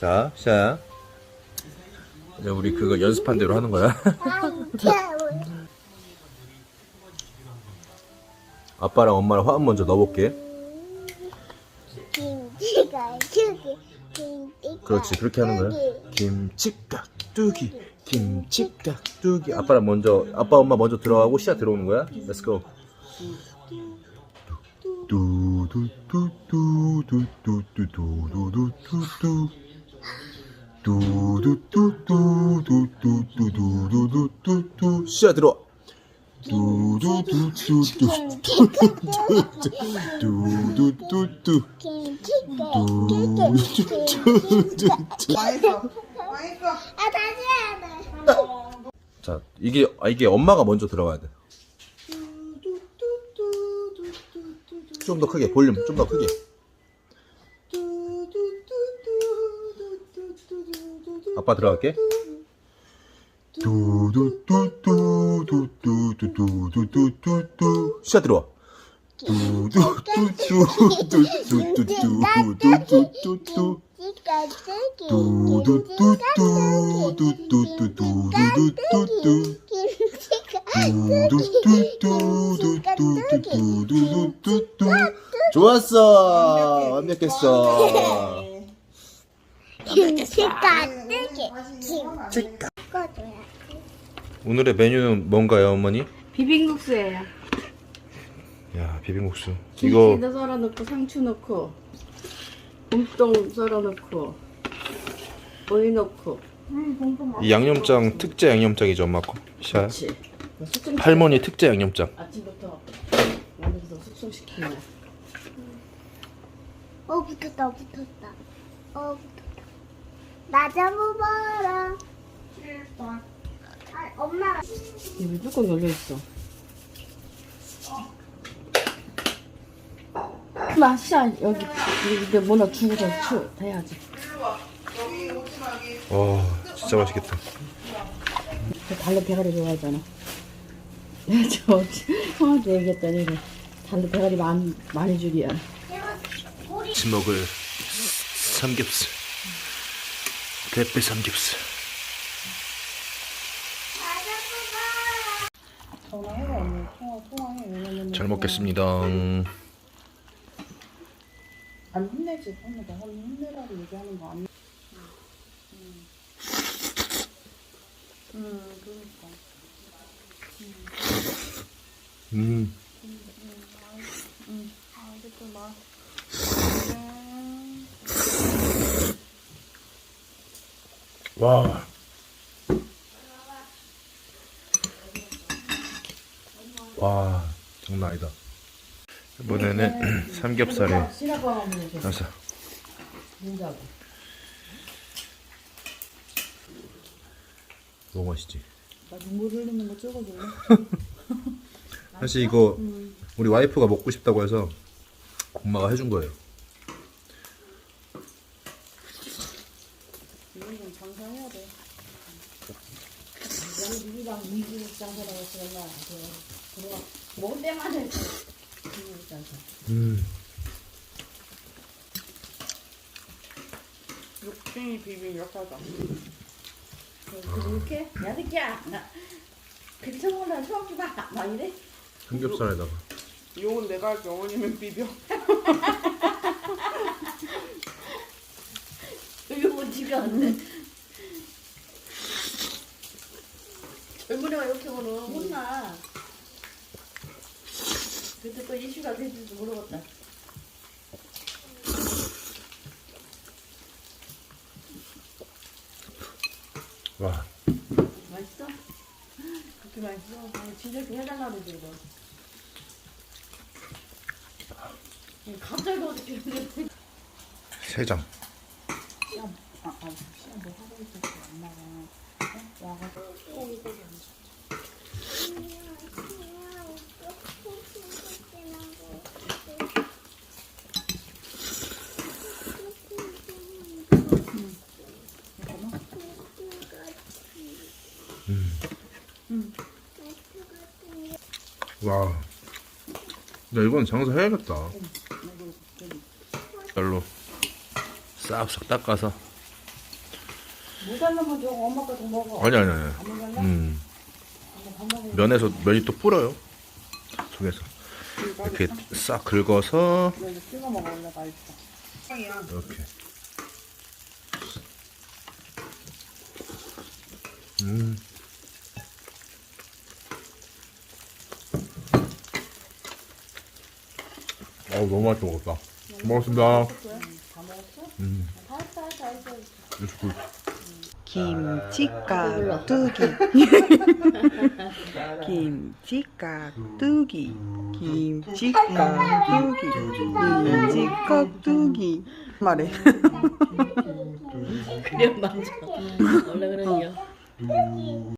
자, 시작. 이제 우리 그거 연습한 대로 하는 거야. 아빠랑 엄마랑 화음 먼저 넣어볼게. 그렇지, 그렇게 하는 거야. 김치깍두기, 김치깍두기. 아빠랑 먼저, 아빠 엄마 먼저 들어가고 시작 들어오는 거야. Let's go. 두두두두두두두두두두두 두두두두두두두두두두두 시야 들어 두두두두두두두두두두 와이프 와이프 아 다시 해야 돼. 자 이게 아, 이게 엄마가 먼저 들어가야 돼. 좀 더 크게 볼륨 좀 더 크게. 아빠 들어갈게. 뚜두뚜뚜뚜뚜뚜뚜뚜뚜뚜 시작 들어와. 뚜두뚜뚜뚜뚜뚜뚜뚜뚜뚜뚜 뚜두뚜뚜뚜뚜뚜뚜뚜뚜 좋았어 완벽했어 김치가 뜨게 김치가 오늘의 메뉴는 뭔가요 어머니? 비빔국수예요. 야 비빔국수 김치도 썰어 넣고 상추 넣고 봄동 썰어 넣고 오이 넣고 이 양념장 특제 양념장이죠 엄마 거 샤. 그렇지. 숙성 할머니 특제 양념장 아침부터 만들어서 숙성시키면 어 붙었다 붙었다 어 붙었다 나 잡아봐라 아, 엄마가 이왜 뚜껑 열려 있어? 맛이야 여기 이게 뭐나 주고서 추 돼야지. 와 진짜 맛있겠다 저 달래 대가리 좋아하잖아. 저 형한테 얘기했더니. 달래 대가리 많이 많이 줄이야. 같이 먹을 삼겹살 대패 삼겹살 잘 먹겠습니다 안 혼내지. 혼내. 나 혼내라고 얘기하는 거 아니야. 음. 음, 그러니까. 음 알겠구나. 와. 와, 장난 아니다. 이번에는 삼겹살에 시라고 하면 돼. 가서. 너무 맛있지. 나 눈물 흘리는 거 찍어줄래? 사실 이거 우리 와이프가 먹고 싶다고 해서 엄마가 해준 거예요. 이건 좀 장사해야 돼. 여기 누구랑 미국 장사라고 했으나 그거 먹을 때만 해. 미국 장사. 음, 육진이 비빔 이렇게 하자. 그렇게? 야 새끼야. 나 그렇게 먹으면 처음 주마. 막 이래. 삼겹살에다가. 이용은 내가 할게. 어머님은 비벼. 이거 뭐 지가 않네. 젊은이가 이렇게 보면 혼나. 그때 또 이슈가 될지도 모르겠다. 와, 맛있어? 그렇게 맛있어? 아, 진짜 그 해달라 그러지 이거. 갑자기 어떻게 이렇게 세 장. 시험. 아, 아, 시험 뭐 하고 있었어. 엄마가. 와. 야, 이번 장사 해야겠다. 별로 싹싹 닦아서 모자라면 저거 엄마가 더 먹어. 아니 아니 아니. 안 모자라? 음. 면에서 면이 또 불어요. 속에서 이렇게 싹 긁어서 찍어 맛있어. 이렇게. 음. 어우 너무 맛있게 먹었다. 먹었습니다. 음. It's good. 김치 깍두기. 김치 깍두기. 김치 깍두기. 김치 깍두기. 말해. 그래 맞아. 원래 그러냐.